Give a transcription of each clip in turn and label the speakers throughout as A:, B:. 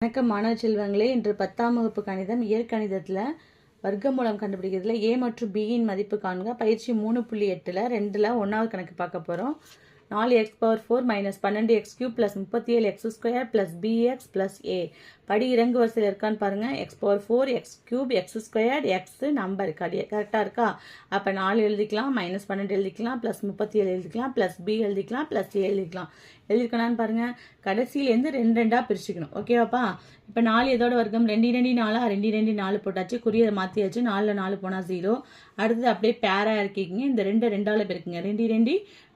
A: வணக்கம் மாணவ செல்வங்களே. இன்று பத்தாம் வகுப்பு கணிதம் இயற்கணிதத்தில் வர்க்கமூலம் கண்டுபிடிக்கிறதுல ஏ மற்றும் பியின் மதிப்பு காண்க. பயிற்சி மூணு புள்ளி எட்டில் ரெண்டில் ஒன்றாவது கணக்கு பார்க்க போகிறோம் நாலு எக்ஸ் பவர் ஃபோர் மைனஸ் பன்னெண்டு எக்ஸ் கியூப் ப்ளஸ் முப்பத்தி ஏழு x square plus b x plus a படி இறங்கு வரிசையில் இருக்கான்னு பாருங்கள் x power four x cube x square x number கடி கரெக்டாக இருக்கா? அப்போ நாலு எழுதிக்கலாம் மைனஸ் பன்னெண்டு எழுதிக்கலாம் ப்ளஸ் முப்பத்தி ஏழு எழுதிக்கலாம் ப்ளஸ் பி எழுதிக்கலாம் ப்ளஸ் ஏ எழுதிக்கலாம். எழுதிருக்கலான்னு பாருங்கள் கடைசியிலேருந்து ரெண்டு ரெண்டாக பிரிச்சுக்கணும். ஓகேவாப்பா இப்போ நாலு எதோட வர்க்கம்? ரெண்டு ரெண்டு நாளாக ரெண்டு ரெண்டு நாலு போட்டாச்சு. குறியை மாற்றியாச்சு நாலில் நாலு போனால் ஜீரோ அடுத்தது அப்படியே பேராக இருக்கீங்க இந்த ரெண்டு ரெண்டாவில் பெருக்குங்க. ரெண்டு ரெண்டு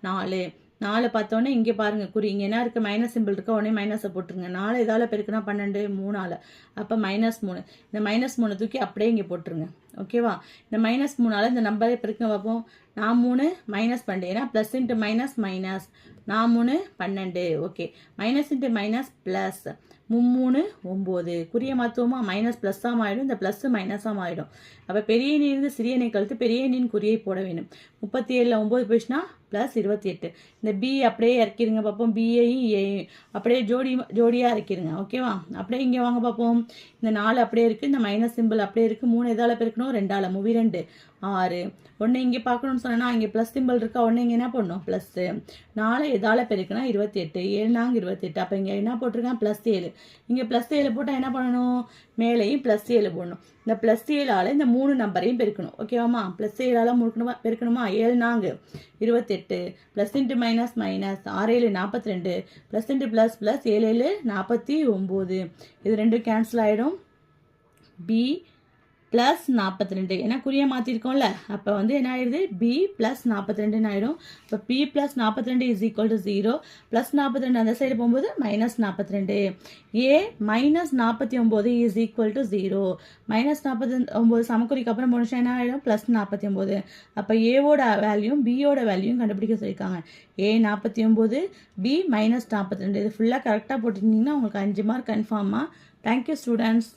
A: நாலு. நாலு பார்த்தோன்னே இங்கே பாருங்கள் குறி இங்கே என்ன இருக்குது மைனஸ் சிம்பிள் இருக்கா? உடனே மைனஸை போட்டுருங்க. நாலு இதால் பெருக்குனா பன்னெண்டு மூணால். அப்போ மைனஸ் மூணு. இந்த மைனஸ் மூணு தூக்கி அப்படியே இங்கே போட்டுருங்க. ஓகேவா இந்த மைனஸ் மூணால் இந்த நம்பரை பெருக்க பார்ப்போம் நான் மூணு மைனஸ் பன்னெண்டு. ஏன்னா ப்ளஸ் இன்ட்டு மைனஸ் மைனஸ் நான் மூணு பன்னெண்டு. Okay minus into minus plus மும்மூணு ஒம்பது. குறிய மாற்றுவோமா மைனஸ் ப்ளஸ்ஸாக ஆகிடும் இந்த ப்ளஸ்ஸு மைனஸாக ஆகிடும் அப்போ பெரிய எண்ணிலிருந்து சிறிய எண்ணை கழித்து பெரிய எண்ணின் குறியை போட வேண்டும். முப்பத்தி ஏழில் ஒம்பது போயிடுச்சுன்னா ப்ளஸ் இருபத்தி எட்டு இந்த பி அப்படியே இறக்கிடுங்க பார்ப்போம் பிஏயும் ஏயும் e, அப்படியே ஜோடி ஜோடியாக இறக்கிடுங்க ஓகேவா அப்படியே இங்கே வாங்க பார்ப்போம் இந்த நாலு அப்படியே இருக்குது இந்த மைனஸ் சிம்பிள் அப்படியே இருக்குது மூணு எதால் பெருக்கணும்? ரெண்டால். மூவி ரெண்டு. ஆறு. ஒன்று இங்கே பார்க்கணும்னு சொன்னால் இங்கே ப்ளஸ் சிம்பிள் இருக்கா? ஒன்று இங்கே என்ன பண்ணணும் ப்ளஸ்ஸு நாலு எதால் பெருக்குனா இருபத்தி எட்டு ஏழு நாங்க இருபத்தெட்டு. அப்போ இங்கே என்ன போட்டிருக்கேன்? ப்ளஸ் ஏழு. இங்கே ப்ளஸ் ஏழு போட்டால் என்ன பண்ணணும்? மேலேயும் ப்ளஸ் ஏழு போடணும். இந்த ப்ளஸ் ஏழால் இந்த மூணு நம்பரையும் பெருக்கணும். ஓகேவாம்மா ப்ளஸ் ஏழால் முழுக்கணுமா பெருக்கணுமா? ஏழு நான்கு இருபத்தெட்டு. ப்ளஸ் இன்ட்டு மைனஸ் மைனஸ் ஆறு ஏழு நாற்பத்தி ரெண்டு ப்ளஸ் இன்ட்டு ப்ளஸ் ப்ளஸ் ஏழு ஏழு நாற்பத்தி ஒம்பது. இது ரெண்டும் கேன்சல் ஆகிடும் பி ப்ளஸ் நாற்பத்தி ரெண்டு ஏன்னா குறிய மாற்றிருக்கோம்ல அப்போ வந்து என்ன ஆயிடுது? பி ப்ளஸ் நாற்பத்தி ரெண்டுன்னு ஆயிடும். இப்போ பி ப்ளஸ் நாற்பத்தி ரெண்டு is equal to zero plus நாற்பத்தி ரெண்டு அந்த சைடு போகும்போது மைனஸ் நாற்பத்தி ரெண்டு ஏ மைனஸ் நாற்பத்தி ஒம்பது is equal to zero minus நாற்பத்தி ஒம்பது சமக்குறிக்கு அப்புறம் போனுச்சா என்ன ஆகிடும் ப்ளஸ் நாற்பத்தி ஒம்பது. அப்போ ஏவோட வேல்யூம் பியோட வேல்யூம் கண்டுபிடிக்க சொல்லியிருக்காங்க. ஏ நாற்பத்தி ஒம்பது பி மைனஸ் நாற்பத்தி ரெண்டு இது ஃபுல்லாக கரெக்டாக போட்டிருந்தீங்கன்னா உங்களுக்கு அஞ்சு மார்க் கன்ஃபார்மாக தேங்க்யூ ஸ்டூடெண்ட்ஸ்